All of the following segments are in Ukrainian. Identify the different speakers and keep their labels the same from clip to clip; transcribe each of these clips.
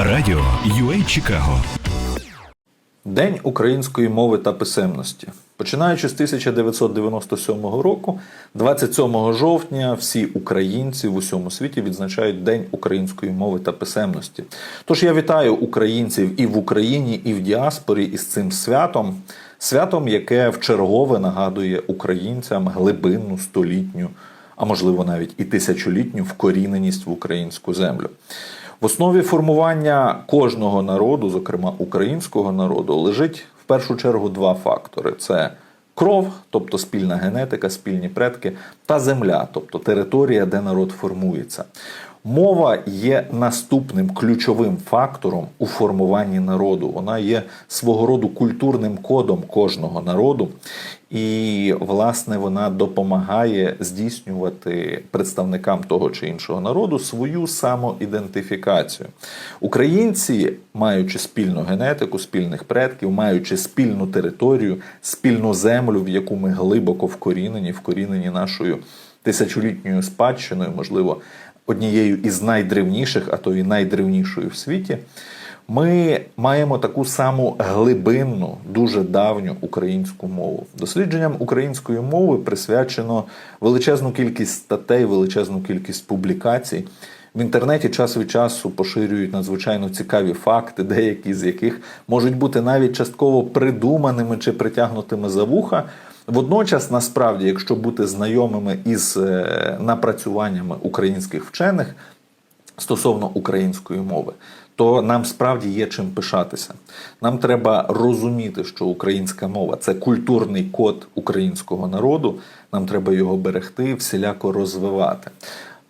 Speaker 1: Радіо UA Чикаго
Speaker 2: День української мови та писемності. Починаючи з 1997 року, 27 жовтня, всі українці в усьому світі відзначають День української мови та писемності. Тож я вітаю українців і в Україні, і в діаспорі із цим святом, святом, яке вчергове нагадує українцям глибинну, столітню, а можливо навіть і тисячолітню вкоріненість в українську землю. В основі формування кожного народу, зокрема українського народу, лежить в першу чергу два фактори: це кров, тобто спільна генетика, спільні предки, та земля, тобто територія, де народ формується. Мова є наступним ключовим фактором у формуванні народу. Вона є свого роду культурним кодом кожного народу, і, власне, вона допомагає здійснювати представникам того чи іншого народу свою самоідентифікацію. Українці, маючи спільну генетику, спільних предків, маючи спільну територію, спільну землю, в яку ми глибоко вкорінені, вкорінені нашою тисячолітньою спадщиною, можливо, однією із найдревніших, а то і найдревнішою в світі. Ми маємо таку саму глибинну, дуже давню українську мову. Дослідженням української мови присвячено величезну кількість статей, величезну кількість публікацій. В інтернеті час від часу поширюють надзвичайно цікаві факти, деякі з яких можуть бути навіть частково придуманими чи притягнутими за вуха. Водночас, насправді, якщо бути знайомими із е, напрацюваннями українських вчених стосовно української мови, то нам справді є чим пишатися. Нам треба розуміти, що українська мова це культурний код українського народу. Нам треба його берегти, всіляко розвивати.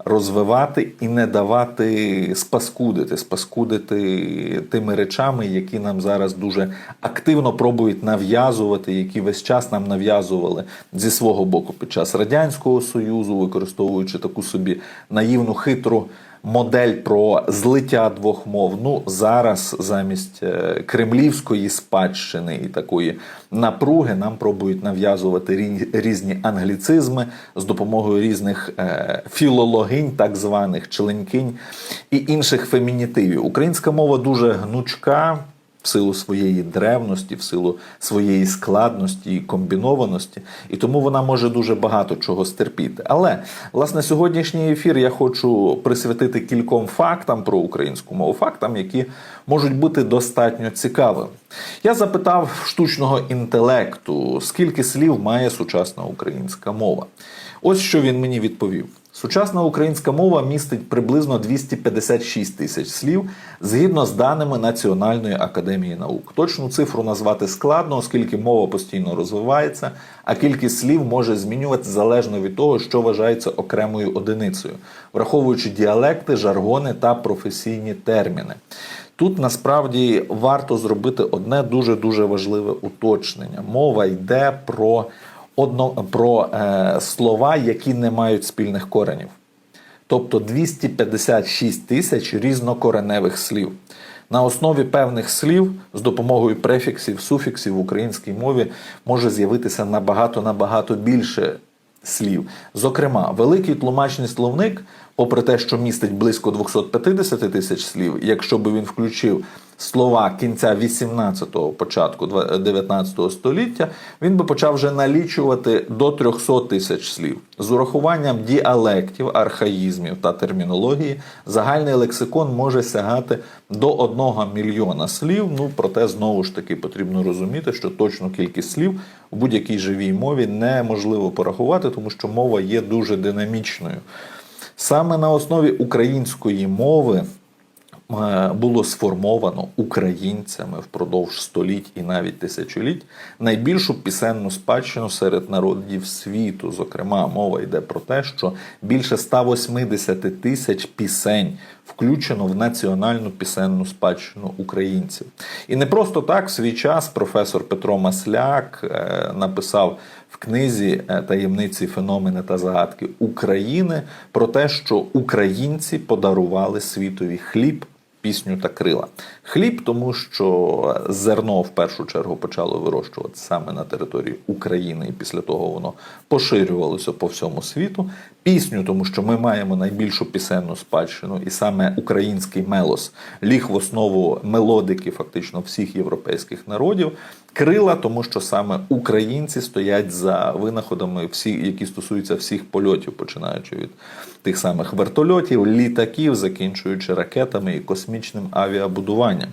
Speaker 2: Розвивати і не давати спаскудити, спаскудити тими речами, які нам зараз дуже активно пробують нав'язувати, які весь час нам нав'язували зі свого боку під час радянського союзу, використовуючи таку собі наївну хитру модель про злиття двох мов. Ну зараз замість е, кремлівської спадщини і такої напруги нам пробують нав'язувати різні англіцизми з допомогою різних е, філологинь, так званих членкинь і інших фемінітивів. Українська мова дуже гнучка в силу своєї древності, в силу своєї складності і комбінованості, і тому вона може дуже багато чого стерпіти. Але власне сьогоднішній ефір я хочу присвятити кільком фактам про українську мову, фактам, які можуть бути достатньо цікавими. Я запитав штучного інтелекту, скільки слів має сучасна українська мова. Ось що він мені відповів. Сучасна українська мова містить приблизно 256 тисяч слів згідно з даними Національної академії наук. Точну цифру назвати складно, оскільки мова постійно розвивається, а кількість слів може змінюватися залежно від того, що вважається окремою одиницею, враховуючи діалекти, жаргони та професійні терміни. Тут насправді варто зробити одне дуже дуже важливе уточнення. Мова йде про одно про е, слова, які не мають спільних коренів. Тобто 256 тисяч різнокореневих слів. На основі певних слів з допомогою префіксів, суфіксів в українській мові може з'явитися набагато набагато більше слів. Зокрема, великий тлумачний словник, попри те, що містить близько 250 тисяч слів, якщо би він включив слова кінця 18-го, початку 19 століття, він би почав вже налічувати до 300 тисяч слів. З урахуванням діалектів, архаїзмів та термінології загальний лексикон може сягати до 1 мільйона слів. Ну, проте знову ж таки потрібно розуміти, що точну кількість слів в будь-якій живій мові неможливо порахувати, тому що мова є дуже динамічною. Саме на основі української мови було сформовано українцями впродовж століть і навіть тисячоліть найбільшу пісенну спадщину серед народів світу. Зокрема, мова йде про те, що більше 180 тисяч пісень включено в національну пісенну спадщину українців. І не просто так в свій час професор Петро Масляк е, написав в книзі е, таємниці, феномени та загадки України про те, що українці подарували світові хліб пісню та крила. Хліб, тому що зерно в першу чергу почало вирощувати саме на території України, і після того воно поширювалося по всьому світу. Пісню, тому що ми маємо найбільшу пісенну спадщину, і саме український мелос ліг в основу мелодики фактично всіх європейських народів. Крила, тому що саме українці стоять за винаходами, всі, які стосуються всіх польотів, починаючи від тих самих вертольотів, літаків, закінчуючи ракетами і космічним авіабудуванням.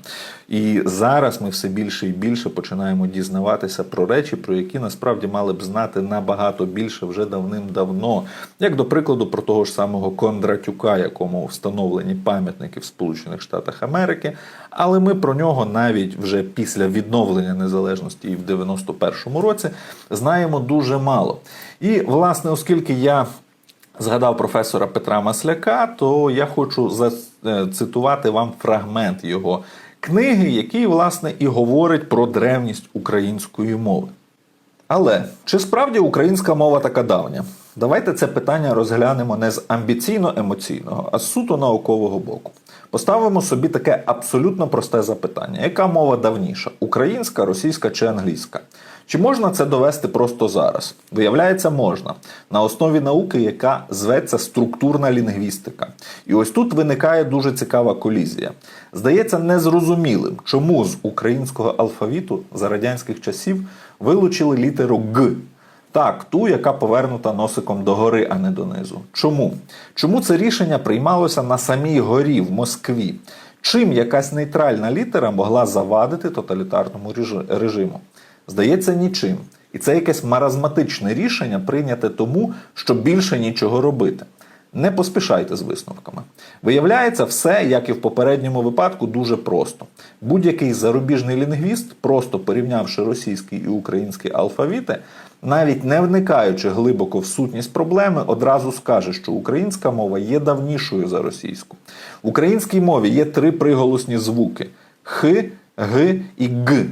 Speaker 2: І зараз ми все більше і більше починаємо дізнаватися про речі, про які насправді мали б знати набагато більше вже давним-давно. Як до прикладу, про того ж самого Кондратюка, якому встановлені пам'ятники в Сполучених Штатах Америки. Але ми про нього навіть вже після відновлення незалежності і в 91-му році знаємо дуже мало. І, власне, оскільки я згадав професора Петра Масляка, то я хочу зацитувати вам фрагмент його книги, який, власне, і говорить про древність української мови. Але чи справді українська мова така давня? Давайте це питання розглянемо не з амбіційно-емоційного, а з суто наукового боку. Поставимо собі таке абсолютно просте запитання: яка мова давніша українська, російська чи англійська? Чи можна це довести просто зараз? Виявляється, можна на основі науки, яка зветься структурна лінгвістика. І ось тут виникає дуже цікава колізія. Здається незрозумілим, чому з українського алфавіту за радянських часів вилучили літеру Г. Так, ту, яка повернута носиком догори, а не донизу. Чому? Чому це рішення приймалося на самій горі в Москві? Чим якась нейтральна літера могла завадити тоталітарному режиму? Здається, нічим. І це якесь маразматичне рішення прийняте тому, щоб більше нічого робити. Не поспішайте з висновками. Виявляється, все, як і в попередньому випадку, дуже просто. Будь-який зарубіжний лінгвіст, просто порівнявши російський і український алфавіти, навіть не вникаючи глибоко в сутність проблеми, одразу скаже, що українська мова є давнішою за російську. В українській мові є три приголосні звуки: х, г і г.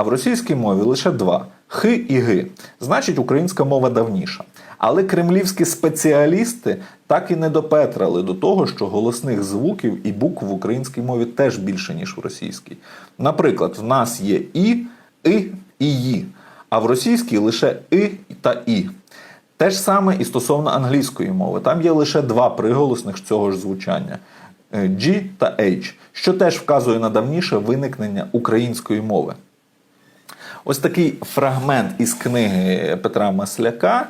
Speaker 2: А в російській мові лише два х і г. Значить, українська мова давніша. Але кремлівські спеціалісти так і не допетрали до того, що голосних звуків і букв в українській мові теж більше, ніж в російській. Наприклад, в нас є і, и і ї, а в російській лише и та і. Те ж саме і стосовно англійської мови. Там є лише два приголосних цього ж звучання G та H, що теж вказує на давніше виникнення української мови. Ось такий фрагмент із книги Петра Масляка.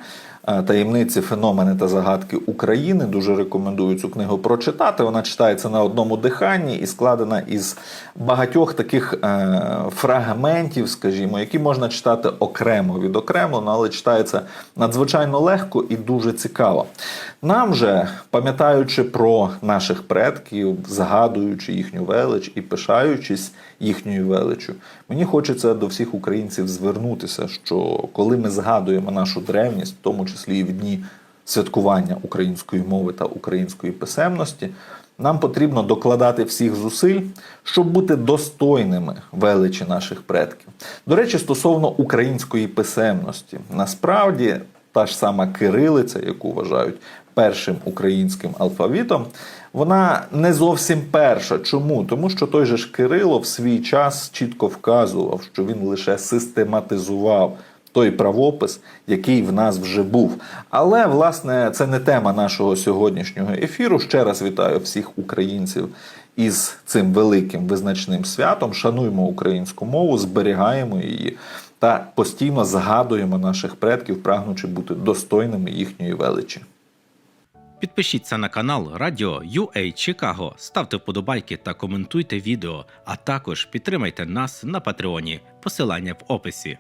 Speaker 2: Е, Таємниці, феномени та загадки України. Дуже рекомендую цю книгу прочитати. Вона читається на одному диханні і складена із багатьох таких е, фрагментів, скажімо, які можна читати окремо відокремлено, але читається надзвичайно легко і дуже цікаво. Нам же, пам'ятаючи про наших предків, згадуючи їхню велич і пишаючись їхньою величю, мені хочеться до всіх українців звернутися, що коли ми згадуємо нашу древність, в тому числі і в дні святкування української мови та української писемності, нам потрібно докладати всіх зусиль, щоб бути достойними величі наших предків. До речі, стосовно української писемності, насправді та ж сама кирилиця, яку вважають першим українським алфавітом, вона не зовсім перша. Чому? Тому що той же ж Кирило в свій час чітко вказував, що він лише систематизував той правопис, який в нас вже був. Але, власне, це не тема нашого сьогоднішнього ефіру. Ще раз вітаю всіх українців із цим великим визначним святом. Шануємо українську мову, зберігаємо її та постійно згадуємо наших предків, прагнучи бути достойними їхньої величі.
Speaker 3: Підпишіться на канал Радіо UA Чикаго, ставте вподобайки та коментуйте відео, а також підтримайте нас на Патреоні. Посилання в описі.